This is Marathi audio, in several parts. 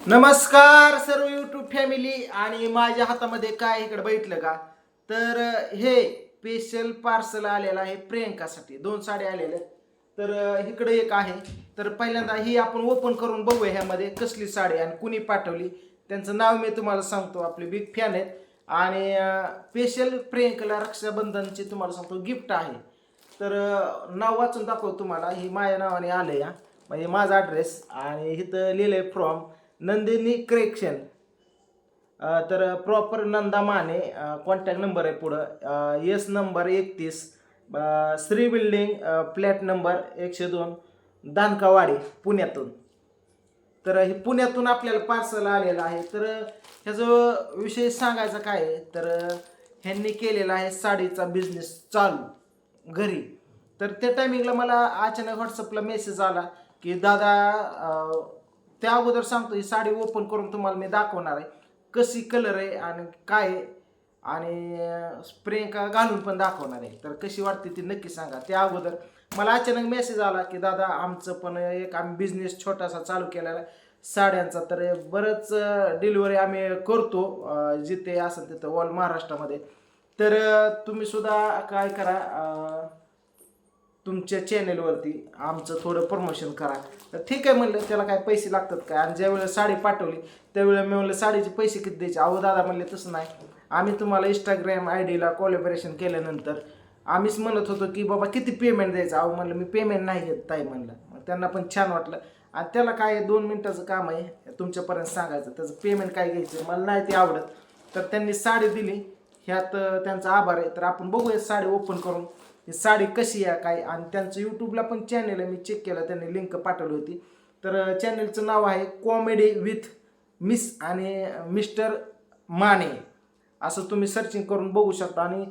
नमस्कार सर्व यूट्यूब फॅमिली आणि माझ्या हातामध्ये काय इकडे बघितलं का? तर हे स्पेशल पार्सल आलेलं आहे प्रियंकासाठी. दोन साड्या आलेल्या आहेत. तर इकडे एक आहे. तर पहिल्यांदा ही आपण ओपन करून बघूया ह्यामध्ये कसली साडी आणि कुणी पाठवली. त्यांचं नाव मी तुम्हाला सांगतो. आपले बिग फॅन आहेत. आणि स्पेशल प्रियंकाला रक्षाबंधनचे तुम्हाला सांगतो गिफ्ट आहे. तर नाव वाचून दाखवतो तुम्हाला. ही माझ्या नावाने आलं या म्हणजे माझा ॲड्रेस आणि इथं लिहिलं आहे फ्रॉम नंदिनी क्रेक्शन तर proper Nanda Mane contact number आहे पुढं. एस नंबर एकतीस श्री बिल्डिंग फ्लॅट नंबर एकशे दोन दानकावाडी पुण्यातून. तर हे पुण्यातून आपल्याला पार्सल आलेलं आहे. तर ह्याचं विषय सांगायचा काय आहे? तर ह्यांनी केलेला आहे साडीचा बिझनेस चालू घरी. तर त्या टायमिंगला मला अचानक व्हॉट्सअपला मेसेज आला की दादा त्या अगोदर सांगतो ही साडी ओपन करून तुम्हाला मी दाखवणार आहे. कशी कलर आहे आणि काय आहे आणि स्प्रे का घालून पण दाखवणार आहे. तर कशी वाटते ती नक्की सांगा. त्या अगोदर मला अचानक मेसेज आला की दादा आमचं पण एक आम्ही बिझनेस छोटासा चालू केलेला आहे. साड्यांचा तर बरंच डिलिव्हरी आम्ही करतो जिथे असेल तिथं ऑल महाराष्ट्रामध्ये. तर तुम्हीसुद्धा तुम्ही सुद्धा काय करा तुमच्या चॅनेलवरती आमचं थोडं प्रमोशन करा. तर ठीक आहे म्हणलं त्याला काय पैसे लागतात काय? आणि ज्यावेळेला साडी पाठवली त्यावेळेला मी म्हणलं साडीचे पैसे किती द्यायचे? अहो दादा म्हणले तसं नाही. आम्ही तुम्हाला इंस्टाग्राम आय डीला कोलॅबरेशन केल्यानंतर आम्हीच म्हणत होतो की बाबा किती पेमेंट द्यायचं? अहो म्हणलं मी पेमेंट नाही घेत ताई म्हणलं. मग त्यांना पण छान वाटलं. आणि त्याला काय आहे, दोन मिनटाचं काम आहे तुमच्यापर्यंत सांगायचं. त्याचं पेमेंट काय घ्यायचं मला नाही ते आवडत. तर त्यांनी साडी दिली. ह्यात त्यांचा आभार आहे. तर आपण बघूया साडी ओपन करून. ही साडी कशी आहे काय आणि त्यांचं यूट्यूबला पण चॅनेल आहे मी चेक केलं त्यांनी लिंक पाठवली होती. तर चॅनेलचं नाव आहे कॉमेडी विथ मिस आणि मिस्टर माने. असं तुम्ही सर्चिंग करून बघू शकता. आणि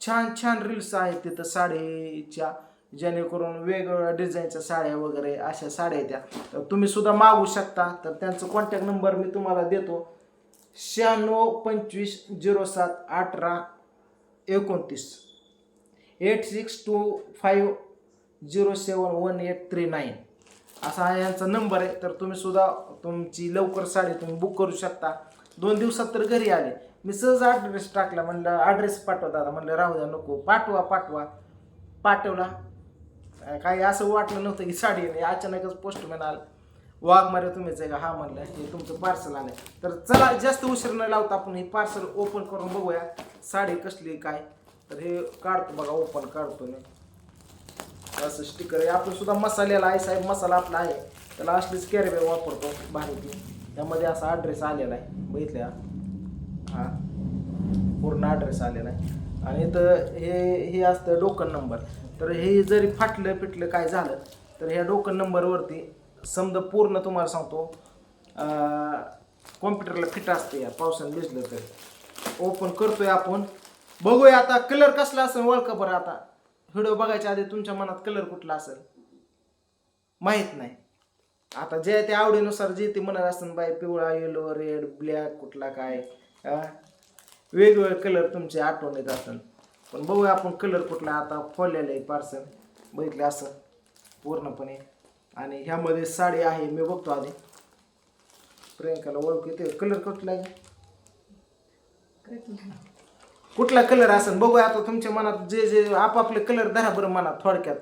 छान छान रील्स आहेत तिथं साडीच्या जेणेकरून वेगवेगळ्या डिझाईनच्या साड्या वगैरे अशा साड्या आहेत त्या. तर तुम्ही सुद्धा मागू शकता. तर त्यांचं कॉन्टॅक्ट नंबर मी तुम्हाला देतो. शहाण्णव पंचवीस झिरो सात अठरा एकोणतीस. Eight six two five zero seven one eight three nine असा हा यांचा नंबर आहे. तर तुम्ही सुद्धा तुमची लवकर साडी तुम्ही बुक करू शकता. दोन दिवसात तर घरी आले. मी सहज ॲड्रेस टाकला. म्हणलं ॲड्रेस पाठवा दादा. म्हणलं राहू द्या नको. पाठवा पाठवा. पाठवला. काही असं वाटलं नव्हतं की साडी नाही अचानकच पोस्टमॅन आला. वाघ मारे तुम्हीच आहे का हा म्हणलं हे तुमचं पार्सल आलं तर चला जास्त उशीर न लावता आपण हे पार्सल ओपन करून बघूया. साडी कसली काय? तर हे काढतो बघा ओपन काढतो मी. असं स्टिकर आहे. आपण सुद्धा मसाल्याला आहे साहेब मसाला आपला आहे. त्याला असलीच कॅरीबॅग वापरतो भारीची त्यामध्ये असा ॲड्रेस आलेला आहे. बघितल्या हा. पूर्ण ॲड्रेस आलेला आहे. आणि इथं हे हे असतं डोकन नंबर तर हे जरी फाटलं पिटलं काय झालं तर ह्या डोकन नंबरवरती समजा पूर्ण तुम्हाला सांगतो कॉम्प्युटरला फिट असते या. पावसानं भिजलं तर. ओपन करतोय आपण. बघूया आता कलर कसला असेल ओळखा बरं आता. व्हिडिओ बघायच्या आधी तुमच्या मनात कलर कुठला असेल? माहीत नाही. आता जे ते आवडीनुसार जे ते म्हणत असतात बाई पिवळा येलो रेड ब्लॅक कुठला काय वेगवेगळे कलर तुमचे आठवण येत असेल पण बघूया आपण कलर कुठला आता फोडलेलं आहे पार्सल बघितलं असं पूर्णपणे. आणि ह्यामध्ये साडी आहे मी बघतो आधी. प्रियंकाला ओळख येते. कलर कुठला आहे? कुठला कलर असेल बघूया आता तुमच्या मनात जे जे आपापले कलर धरा बरं मनात थोडक्यात.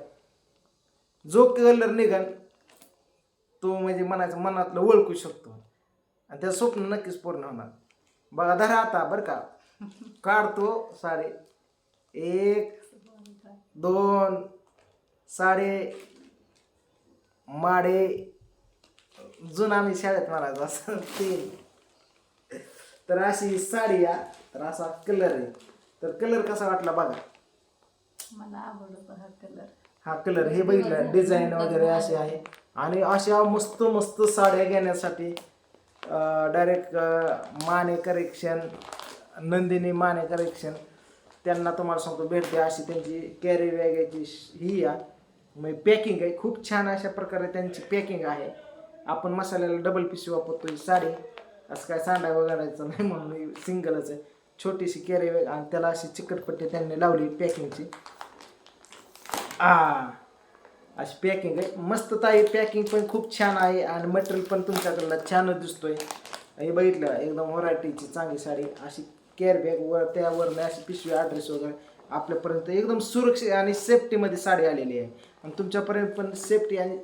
जो कलर निघाल तो म्हणजे मनाचं मनातलं ओळखू शकतो. आणि त्याचं स्वप्न नक्कीच पूर्ण होणार. बघा धरा आता बरं का. काढतो साडे एक दोन साडे माडे. जुना आम्ही शाळेत म्हणायचो असं तीन. तर अशी साडी या. तर असा कलर आहे. तर कलर कसा वाटला बघा. मला आवडतो हा कलर हा कलर हे बघितलं डिझाईन वगैरे असे आहे. आणि अशा मस्त मस्त साड्या घेण्यासाठी direct Mane collection Nandini Mane collection त्यांना तुम्हाला सांगतो भेटते अशी त्यांची कॅरी वॅगेची ही या. म्हणजे पॅकिंग आहे खूप छान अशा प्रकारे त्यांची पॅकिंग आहे. आपण मसाल्याला डबल पिशवी वापरतो ही साडी. असं काय सांडा वगैरेचं नाही म्हणून सिंगलच आहे. छोटीशी कॅरी बॅग आणि त्याला अशी चिकटपट्टी त्यांनी लावली पॅकिंगची. आ अशी पॅकिंग आहे. मस्त ताई पॅकिंग पण खूप छान आहे आणि मटेरियल पण तुमच्याकडला छानच दिसतोय. हे बघितलं एकदम व्हरायटीची चांगली साडी अशी केअर बॅग वर त्यावर अशी पिशवी ॲड्रेस वगैरे आपल्यापर्यंत एकदम सुरक्षित आणि सेफ्टीमध्ये साडी आलेली आहे. आणि तुमच्यापर्यंत पण सेफ्टी आणि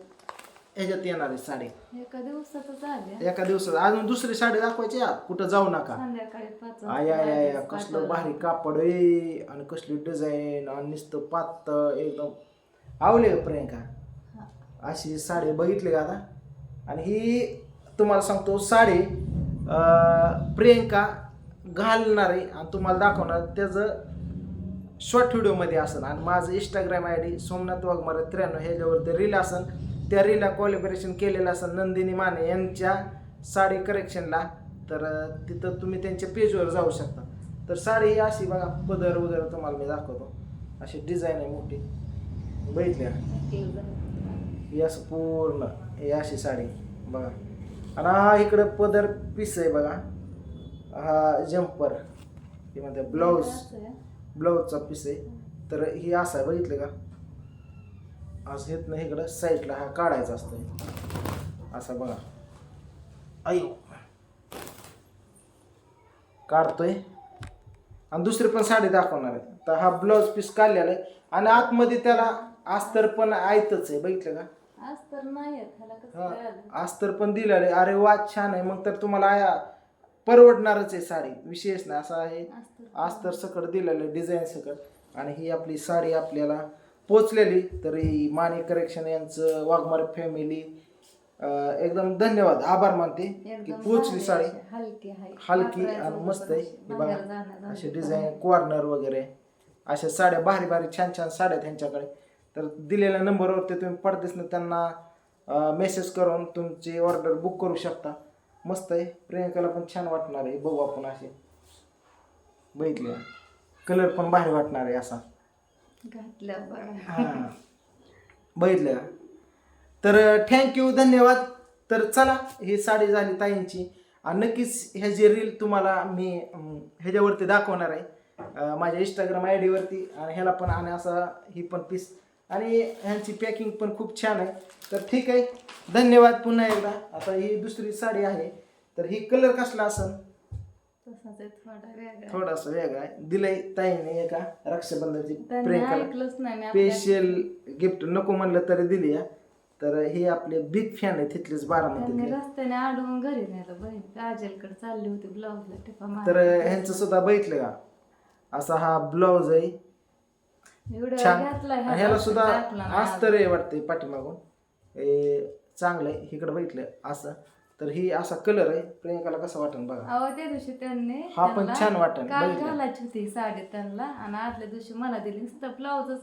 ह्याच्यात येणार आहे साडी. एका दिवसातच आले एका दिवसात. अजून दुसरी साडी दाखवायची या कुठं जाऊ नका. संध्याकाळी पाच आय आय आय कसलं भारी कापड आहे. आणि कसली डिझाईन आणि नुसतं पातळ एकदम. आवले का प्रियंका. अशी साडी बघितली का आता? आणि ही तुम्हाला सांगतो साडी अं, प्रियंका घालणार आहे. आणि तुम्हाला दाखवणार त्याचं शॉर्ट व्हिडिओमध्ये असेल. आणि माझं Instagram I D Somnath Waghmare त्र्याण्णव ह्याच्यावरती रील असेल. त्या रीलला कॉलिब्रेशन केलेलं असेल नंदिनी माने यांच्या साडी करेक्शनला तर तिथं तुम्ही त्यांच्या पेजवर जाऊ शकता. तर साडी ही अशी बघा पदर वगैरे तुम्हाला मी दाखवतो. अशी डिझाईन आहे मोठी. बघितली का? ही असं पूर्ण ही अशी साडी. बघा. आणि हा इकडं पदर पीस आहे बघा. हा जम्पर हे म्हणते ब्लाऊज ब्लाऊजचा पीस आहे. तर ही असं आहे बघितलं का? असं येत नाही इकडं साईडला हा काढायचा असतो असा बघा. अयो काढतोय. आणि दुसरी पण साडी दाखवणार आहे. तर हा ब्लाऊज पीस काढलेला आहे. आणि आतमध्ये त्याला अस्तर पण आहेतच आहे. बघितलं का? आज तर नाही अस्तर पण दिलेलं आहे. अरे वा छान आहे. मग तर तुम्हाला आया परवडणारच आहे साडी. विशेष नाही. असं आहे. अस्तर सकट दिलेलं डिझाईन सकट. आणि ही आपली साडी आपल्याला पोचलेली. तर ही माने करेक्शन यांचं वाघमारे फॅमिली एकदम धन्यवाद. आभार मानते की एकदम पोचली भारी साडी अशी, हलकी आहे. हलकी वापरायचं आणि मस्त आहे. हे बाहेर बघा असे. डिझाईन कॉर्नर वगैरे. अशा साड्या भारी भारी छान छान साड्या त्यांच्याकडे तर दिलेल्या नंबरवरती तुम्ही पडदेसनं त्यांना मेसेज करून तुमची ऑर्डर बुक करू शकता. मस्त आहे. प्रियंकाला पण छान वाटणार आहे. बघू आपण असे. बघितले. कलर पण भारी वाटणार आहे असा. बघा हां. बघितलं. का? तर थँक्यू धन्यवाद. तर चला ही साडी झाली ताईंची. आणि नक्कीच ह्याची रील तुम्हाला मी अं, ह्याच्यावरती दाखवणार आहे अं, माझ्या इंस्टाग्राम आय डीवरती आणि ह्याला पण आणि असा ही पण पीस आणि ह्यांची पॅकिंग पण खूप छान आहे. तर ठीक आहे. धन्यवाद पुन्हा एकदा. आता ही दुसरी साडी आहे. तर ही कलर कसला असेल? आहे थोडा वेगळा थोडासा वेगळा आहे. दिलंय ताईने एका त्यांनी ऐकलंच नाही मी आपल्या- स्पेशल गिफ्ट नको म्हणलं तरी दिली या तर हे आपले बिग फॅन आहे तिथलेच त्यांनी बारामतीतले रस्त्याने अडवून घरी नेलं बहीण काजलकडे चालली होती ब्लाऊजला टिपा मार तर ह्यांचं सुद्धा बघितलं का? असा हा ब्लाऊज आहे. एवढं छान. घातलाय आणि ह्याला सुद्धा घातला नाही आहे वाटते पाठीमागून. हे चांगलं आहे. इकडे बघितलं असं. तर ही असा कलर आहे. प्रियंकाला कसं वाटेल बघा. अहो त्या दिवशी त्यांनी हा पण त्यांना छान वाटेल, काल बघितलं. घालायची होती साडी त्यांना आणि आदल्या दिवशी मला दिली. नुसतं ब्लाऊजच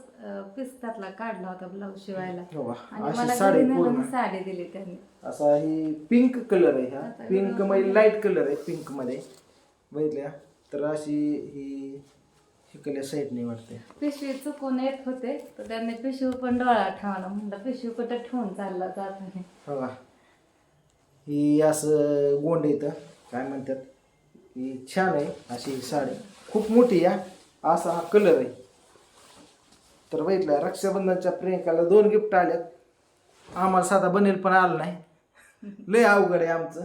पीस त्यातला काढला होता ब्लाऊज शिवायला. हो? आणि अशी मला साडी घरी पूर्ण. साडी दिली त्यांनी. असा ही पिंक कलर आहे हा. पिंकमध्ये लाइट कलर आहे पिंकमध्ये. बघितल्या. तर अशी ही हिकल्या साईडने वाटते. पिशवी चुकून येत होते. तर त्यांनी पिशवी पण डोळा ठेवला म्हणलं पिशवी कुठं ठेवून चालला जाताना हो का ही असं गोंड येतं काय म्हणतात? ही छान आहे अशी ही साडी. खूप मोठी आहे. असा हा कलर आहे. तर बघितलं रक्षाबंधनच्या प्रियंकाला दोन गिफ्ट आल्यात. आम्हाला साधा बनेल पण आलं नाही. लय अवघड आहे आमचं.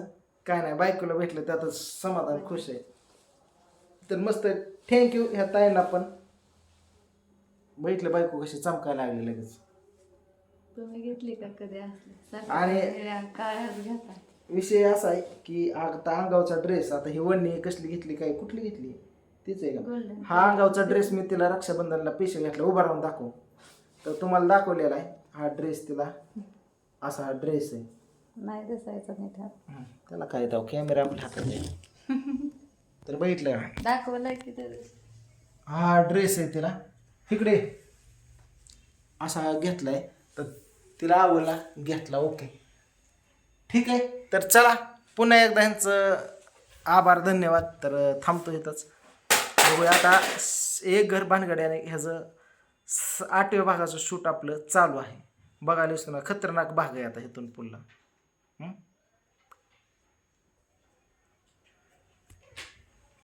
काय नाही बायकोला भेटलं त्यातच समाधान खुश आहे. तर मस्त थँक्यू ह्या ताईंना पण. बघितलं बायको कशी चमकायला लागली लगेच. तुम्ही घेतली का कधी असली? आणि- विषय असा आहे की आता अंगावचा ड्रेस आता ही वडणी कसली घेतली काय कुठली घेतली? तीच आहे का? हा अंगावचा ड्रेस मी तिला रक्षाबंधनला पैसे घेतला उभा राहून दाखव. तर तुम्हाला दाखवलेला आहे हा ड्रेस तिला. असा हा ड्रेस आहे. नाही दिसायचं नीट हात. हं, त्याला काय दाव कॅमेरा आपल्या हातात आहे. तर बघितलं का? दाखवलाय की हा ड्रेस आहे तिला. इकडे. असा घेतलाय तर तिला आवडला घेतला ओके ठीक आहे. तर चला पुन्हा एकदा ह्यांचं आभार धन्यवाद. तर थांबतो इथंच. बघूया आता एक घर भानगड्याने ह्याचं स- आठव्या भागाचं शूट आपलं चालू आहे. बघायला दिसतो ना खतरनाक भाग आहे आता इथून पुढला. हं?